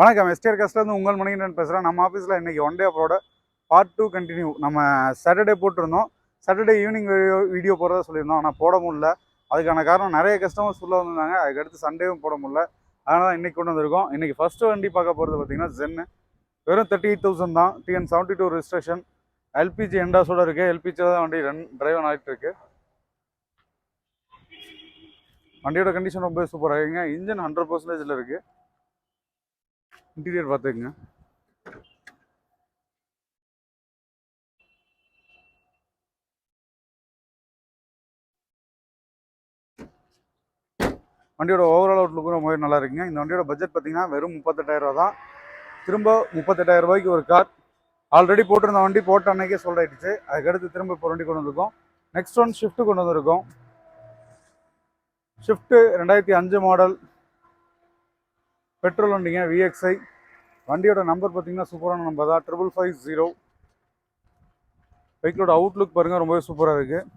வணக்கம். எஸ்டிஆர் கஸ்ட்லேருந்து உங்கள் மணிகண்டன் பேசுகிறேன் நம்ம ஆஃபீஸில் இன்றைக்கி one day அப்ரோட part two continue நம்ம சாட்டர்டே போட்டிருந்தோம். சாட்டர்டே ஈவினிங் வீடியோ வீடியோ போடுறதா சொல்லியிருந்தோம். ஆனால் போட முடியல. அதுக்கான காரணம் நிறைய கஸ்டமர்ஸ் உள்ளே வந்திருந்தாங்க. அதுக்கடுத்து சண்டேவும் போட முடியல. அதனால தான் இன்றைக்கி கொண்டு வந்திருக்கோம். இன்றைக்கி ஃபஸ்ட்டு வண்டி பார்க்க போகிறது பார்த்தீங்கன்னா ஜென்னு வெறும் தேர்ட்டி எயிட் தௌசண்ட் தான் TN seventy two registration LPG எண்டாஸோட இருக்குது எல்பிஜியில் தான் வண்டி ரன் டிரைவன் ஆகிட்டு இருக்கு வண்டியோட கண்டிஷன் ரொம்ப சூப்பராக இருக்குங்க. இன்ஜின் ஹண்ட்ரட் பர்சன்டேஜில் இருக்குது இன்டீரியர் பார்த்துக்குங்க வண்டியோட ஓவரால் அவுட்லுக்கும் ரொம்பவே நல்லா இருக்குங்க. இந்த வண்டியோட பட்ஜெட் பார்த்தீங்கன்னா வெறும் முப்பத்தெட்டாயிரம் ரூபா தான். திரும்ப முப்பத்தெட்டாயிரம் ரூபாய்க்கு ஒரு கார் ஆல்ரெடி போட்டிருந்த வண்டி போட்ட அன்னைக்கே சோல்ட் ஆயிடுச்சு. அதுக்கடுத்து திரும்ப இப்போ வண்டி கொண்டு வந்திருக்கோம். நெக்ஸ்ட் ஒன் ஷிஃப்ட் கொண்டு வந்திருக்கோம். ஷிஃப்ட்டு ரெண்டாயிரத்தி அஞ்சு மாடல் பெட்ரோல் வண்டிங்க விஎக்ஸ்ஐ வண்டியோட நம்பர் பார்த்தீங்கன்னா சூப்பரான நம்பர் தான். ட்ரிபிள் ஃபைவ் ஜீரோ வெஹிக்கிளோட அவுட்லுக் பாருங்கள் ரொம்பவே சூப்பராக இருக்குது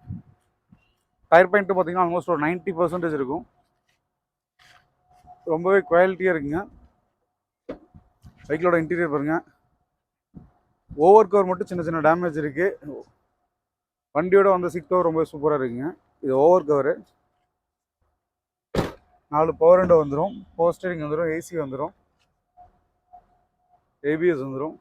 டயர் பாயிண்ட்டு பார்த்தீங்கன்னா ஆல்மோஸ்ட் ஒரு நைன்ட்டி பர்சன்டேஜ் இருக்கும். ரொம்பவே குவாலிட்டியாக இருக்குங்க. வெஹிக்கிளோட இன்டீரியர் பாருங்கள் ஓவர் கவர் மட்டும் சின்ன சின்ன டேமேஜ் இருக்குது வண்டியோட வந்த சீட் கவர் ரொம்பவே சூப்பராக இருக்குங்க. இது ஓவர் கவரு நாலு பவர் விண்டோ வந்துடும் பவர் ஸ்டேரிங் வந்துடும் ஏசி வந்துடும் ஏபிஎஸ் வந்துடும்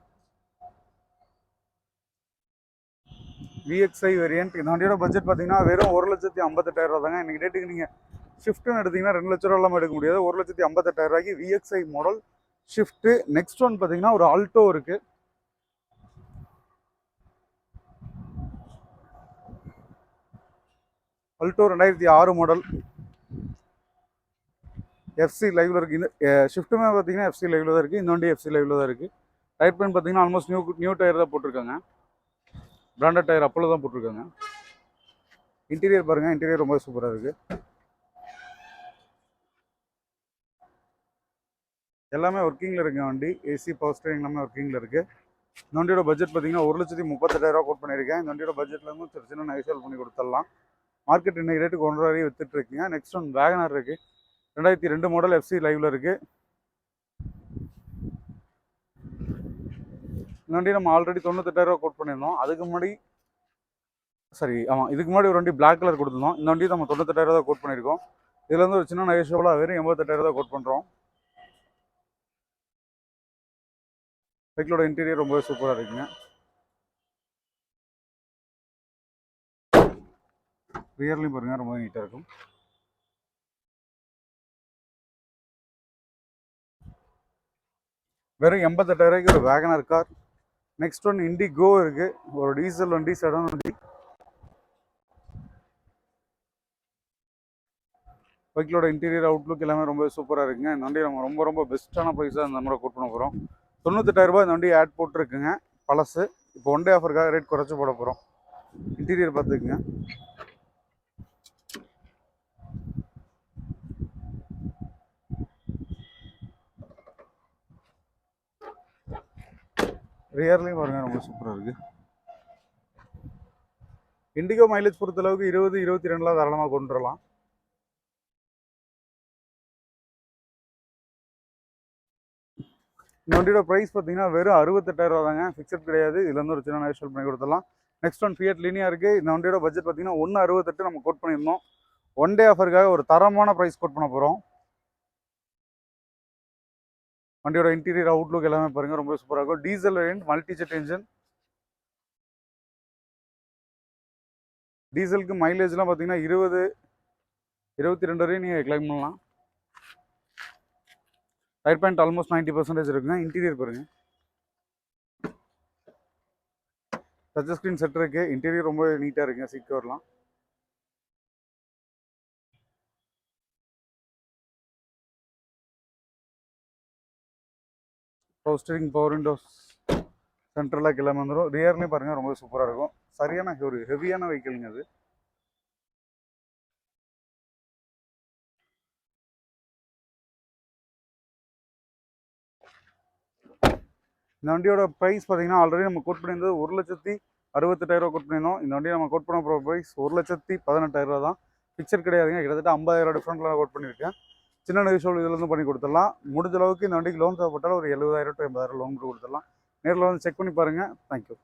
விஎக்ஸ்ஐ வேரியன்ட் இந்த வண்டியோட பட்ஜெட் பார்த்தீங்கன்னா வெறும் ஒரு லட்சத்தி ஐம்பத்தெட்டாயிரம் ரூபா தாங்க. இன்றைக்கி டேட்டுக்கு நீங்கள் ஷிஃப்ட்டுன்னு எடுத்தீங்கன்னா ரெண்டு லட்ச ரூபா இல்லாமல் எடுக்க முடியாது. ஒரு லட்சத்தி ஐம்பத்தெட்டாயிரம் ரூபாய்க்கு VXI model Swift next one பார்த்தீங்கன்னா ஒரு ஆல்டோ இருக்குது அல்டோ ரெண்டாயிரத்தி ஆறு மாடல் எஃப்சி லைவ்ல இருக்கு. இந்த ஷிஃப்ட்டுமே பார்த்தீங்கன்னா எஃப்சி லைவ்ல தான் இருக்குது இந்த வண்டி எஃப்சி லைவ்ல தான் இருக்குது டயர் பெயின் பார்த்தீங்கன்னா ஆல்மோஸ்ட் நியூ நியூ டயர் தான் போட்டிருக்காங்க. பிராண்டட் டயர் அப்போல தான் போட்டிருக்காங்க. இன்டீரியர் பாருங்க. இன்டீரியர் ரொம்ப சூப்பராக இருக்கு. எல்லாமே ஒர்க்கிங்கில் இருக்குங்க வண்டி. ஏசி பவர் ஸ்டேரிங் எல்லாமே ஒர்க்கிங்கில் இருக்கு. இந்த வண்டியோட பட்ஜெட் பார்த்தீங்கன்னா ஒரு லட்சத்தி முப்பத்தெட்டாயிரம் கோட் பண்ணியிருக்கேன். இந்த வண்டியோட பட்ஜெட்லேருந்து சின்ன சின்ன நெகோசியல் பண்ணி கொடுத்துடலாம். மார்க்கெட் இன்னைக்கு ரேட்டுக்கு ஒன்றரை வரையும் வித்துட்டு இருக்கீங்க. நெக்ஸ்ட் ஒன் வேகனார் இருக்குது ரெண்டாயிரத்தி ரெண்டு மாடல் எஃப்சி லைவ்ல இருக்கு. இந்த நம்ம ஆல்ரெடி தொண்ணூத்தெட்டாயிரம் கோட் பண்ணியிருந்தோம். அதுக்கு முன்னாடி சரி ஆமாம் இதுக்கு முன்னாடி ஒரு வண்டி பிளாக் கலர் கொடுத்துருந்தோம். இந்த வண்டி நம்ம தொண்ணூத்தெட்டாயிரம் தான் கோட் பண்ணியிருக்கோம். இதுல இருந்து ஒரு சின்ன நகைச்சுவலாக வெறும் எண்பத்தெட்டாயிரம் தான் கோட் பண்ணுறோம் பைக்கிலோட இன்டீரியர் ரொம்பவே சூப்பராக இருக்குங்க. ரியர்லையும் பாருங்க ரொம்ப நீட்டாக இருக்கும். வெறும் எண்பத்தெட்டாயிரூபாய்க்கு ஒரு WagonR car next one Indigo இருக்கு. ஒரு டீசல் வண்டி சடன் வண்டி பைக்கிலோட இன்டீரியர் அவுட்லுக் எல்லாமே ரொம்ப சூப்பராக இருக்குங்க. இந்த வண்டி நம்ம ரொம்ப ரொம்ப பெஸ்ட்டான ப்ரைஸாக இந்த முறை கூட்டு பண்ண போகிறோம் தொண்ணூத்தெட்டாயிரரூபா ரூபாய் இந்த வண்டி ஆட் போட்டிருக்குங்க. பழசு. இப்போ ஒன் டே ஆஃபருக்காக ரேட் குறைச்சி போட போகிறோம் இன்டீரியர் பார்த்துக்குங்க. ரியர்லையும் பாருங்கள் ரொம்ப சூப்பராக இருக்குது இண்டிகோ மைலேஜ் பொறுத்த அளவுக்கு இருபது இருபத்தி ரெண்டுலாம் தாராளமாக கொண்டு வரலாம். இந்த வண்டியோட ப்ரைஸ் பார்த்தீங்கன்னா வெறும் அறுபத்தெட்டாயிரம் ரூபா தாங்க. ஃபிக்ஸட் கிடையாது. இதுலேருந்து ஒரு சின்ன விஷயம் பண்ணி கொடுத்துடலாம். நெக்ஸ்ட் ஒன் ஃபியட் லீனியா இருக்குது இந்த வண்டியோட பட்ஜெட் பார்த்தீங்கன்னா ஒன்று அறுபத்தெட்டு நம்ம கோட் பண்ணியிருந்தோம். ஒன் டே ஆஃபருக்காக ஒரு தரமான ப்ரைஸ் கோட் பண்ண போகிறோம் வண்டியோட இன்டீரியர் அவுட்லுக் எல்லாமே பாருங்க. ரொம்ப சூப்பராக இருக்கும். Diesel variant multi jet engine டீசலுக்கு மைலேஜ்லாம் பார்த்தீங்கன்னா இருபது இருபத்தி ரெண்டு வரையும் நீங்கள் கிளைம் பண்ணலாம். Tyre point almost ninety percentage இருக்குங்க. இன்டீரியர் பாருங்க. டச் ஸ்க்ரீன் செட் இருக்கு. இன்டீரியர் ரொம்ப நீட்டாக இருக்குங்க. சீட் கவர்லாம் பவர் ஸ்டீரிங் பவர் விண்டோஸ் சென்ட்ரலாக கிளம்பி வந்துடும் ரியர்லேயும் பாருங்கள் ரொம்ப சூப்பராக இருக்கும். சரியான ஒரு ஹெவியான வெஹிக்கிள்ங்க அது. இந்த வண்டியோட ப்ரைஸ் பார்த்தீங்கன்னா ஆல்ரெடி நம்ம கோட் பண்ணியிருந்தது ஒரு லட்சத்தி அறுபத்தெட்டாயிரூவா கோட் பண்ணியிருந்தோம். இந்த வண்டியை நம்ம கோட் பண்ண போகிற ப்ரைஸ் ஒரு லட்சத்தி பதினெட்டாயிரம் தான். பிக்சர் கிடையாதுங்க. கிட்டத்தட்ட ஐம்பதாயிரம் டிஃப்ரெண்ட்டில் கோட் பண்ணியிருக்கேன். சின்ன நெகிழ்ச்சியோட இதுலேருந்து பண்ணி கொடுத்துடலாம். முடிஞ்ச அளவுக்கு இந்த வண்டிக்கு லோன் தேவைப்பட்டாலும் ஒரு எழுபதாயிரம் டு எண்பதாயிரம் லோன் கொடுத்துடலாம். நேரில் வந்து செக் பண்ணி பாருங்கள் தேங்க்யூ